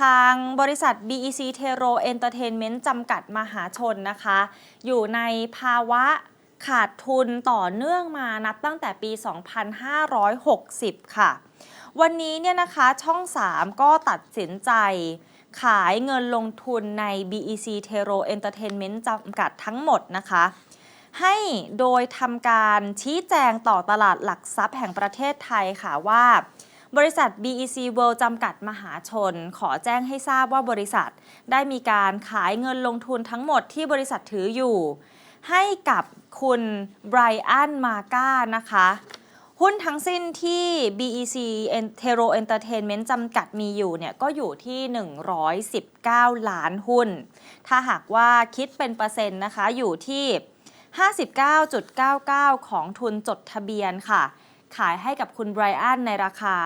ทางบริษัท BEC t e r o Entertainment จำกัดมหาชนนะคะ อยู่ในภาวะขาดทุนต่อเนื่องมานับตั้งแต่ปี 2560 ค่ะ วันนี้เนี่ยนะคะช่อง 3 ก็ตัดสินใจขายเงินลงทุนใน BEC t e r o Entertainment จำกัดทั้งหมดนะคะ ให้โดยทำการชี้แจงต่อตลาดหลักทรัพย์แห่งประเทศไทยค่ะว่า บริษัท BEC World จำกัดมหาชน ขอแจ้งให้ทราบว่าบริษัท ได้มีการขายเงินลงทุนทั้งหมดที่บริษัทถืออยู่ ให้กับคุณไบรอันมาก้านะคะหุ้นทั้งสิ้นที่ BEC t e r o Entertainment จำกัดมีอยู่เนี่ยก็อยู่ที่ 119 ล้านหุ้น ถ้าหากว่าคิดเป็นเปอร์เซ็นต์นะคะอยู่ที่ 59.99 ของทุนจดทะเบียนค่ะ ขายให้กับคุณไบรอันในราคา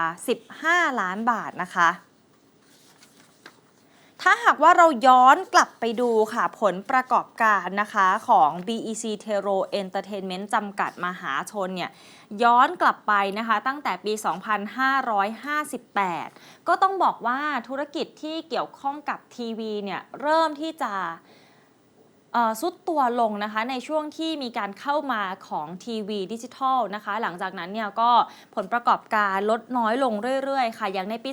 15 ล้านบาทนะคะ ถ้าหากว่าเราย้อนกลับไปดูค่ะผลประกอบการนะคะของ BEC t e r o Entertainment จำกัดมหาชนเนี่ยย้อนกลับไปนะคะตั้งแต่ปี 2558 ก็ต้องบอกว่าธุรกิจที่เกี่ยวข้องกับทีวีเนี่ยเริ่มที่จะ ซุดตัวลงนะคะในช่วงที่มีการเข้ามาของทีวีดิจิทัลนะคะหลังจากนั้นเนี่ยก็ผลประกอบการลดน้อยลงเรื่อยๆ ค่ะ อย่างในปี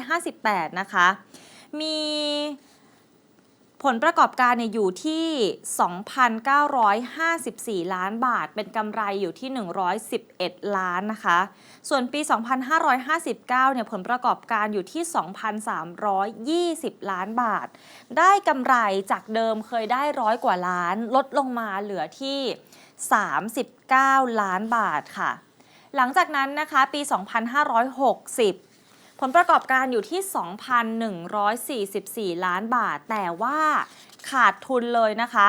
2558 นะคะ มี ผลประกอบการเนี่ยอยู่ที่ 2,954 ล้านบาท เป็นกำไรอยู่ที่ 111 ล้านนะคะ ส่วนปี 2559 เนี่ยผลประกอบการอยู่ที่ 2,320 ล้านบาท ได้กำไรจากเดิมเคยได้ร้อยกว่าล้าน ลดลงมาเหลือที่ 39 ล้านบาทค่ะ หลังจากนั้นนะคะปี 2560 ผลประกอบการอยู่ที่ 2,144 ล้านบาท แต่ว่าขาดทุนเลยนะคะ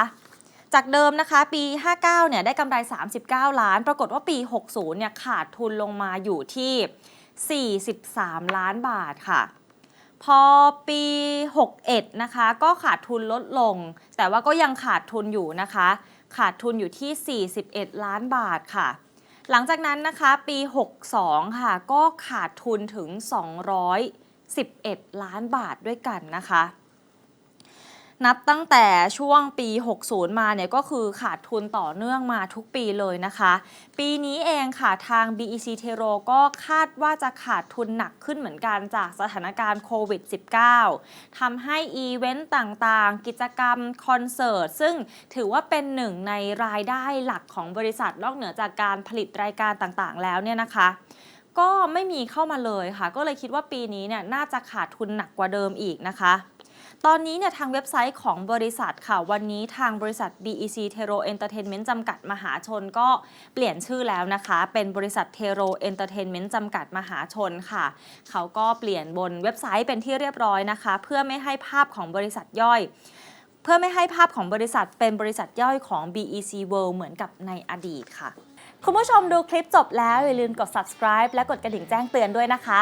จากเดิมนะคะ ปี 59 เนี่ยได้กำไร 39 ล้าน ปรากฏว่าปี 60 เนี่ยขาดทุนลงมาอยู่ที่ 43 ล้านบาทค่ะพอปี 61 นะคะ ก็ขาดทุนลดลง แต่ว่าก็ยังขาดทุนอยู่นะคะ ขาดทุนอยู่ที่ 41 ล้านบาทค่ะ หลังจากนั้นนะคะปี 62 ค่ะ ก็ขาดทุนถึง 211 ล้านบาทด้วยกันนะคะ นับตั้งแต่ช่วงปี 60 มาเนี่ยก็คือขาดทุนต่อเนื่องมาทุกปีเลยนะคะ ปีนี้เองค่ะทาง BEC t e r o ก็คาดว่าจะขาดทุนหนักขึ้นเหมือนกันจากสถานการณ์โควิด -19 ทำให้อีเวนต์ต่างๆ กิจกรรมคอนเสิร์ต ซึ่งถือว่าเป็นหนึ่งในรายได้หลักของบริษัทนอกเหนือจากการผลิตรายการต่างๆ แล้วเนี่ยนะคะก็ไม่มีเข้ามาเลยค่ะ ก็เลยคิดว่าปีนี้เนี่ยน่าจะขาดทุนหนักกว่าเดิมอีกนะคะ ตอนนี้เนี่ยทางเว็บไซต์ของบริษัทค่ะ วันนี้ทางบริษัท BEC t e r o Entertainment จำกัดมหาชนก็เปลี่ยนชื่อแล้วนะคะ เป็นบริษัท t e r o Entertainment จำกัดมหาชนค่ะ เขาก็เปลี่ยนบนเว็บไซต์เป็นที่เรียบร้อยนะคะ เพื่อไม่ให้ภาพของบริษัทย่อยเพื่อไม่ให้ภาพของบริษัทเป็นบริษัทย่อยของ BEC World เหมือนกับในอดีตค่ะ คุณผู้ชมดูคลิปจบแล้ว อย่าลืมกด subscribe และกดกระดิ่งแจ้งเตือนด้วยนะคะ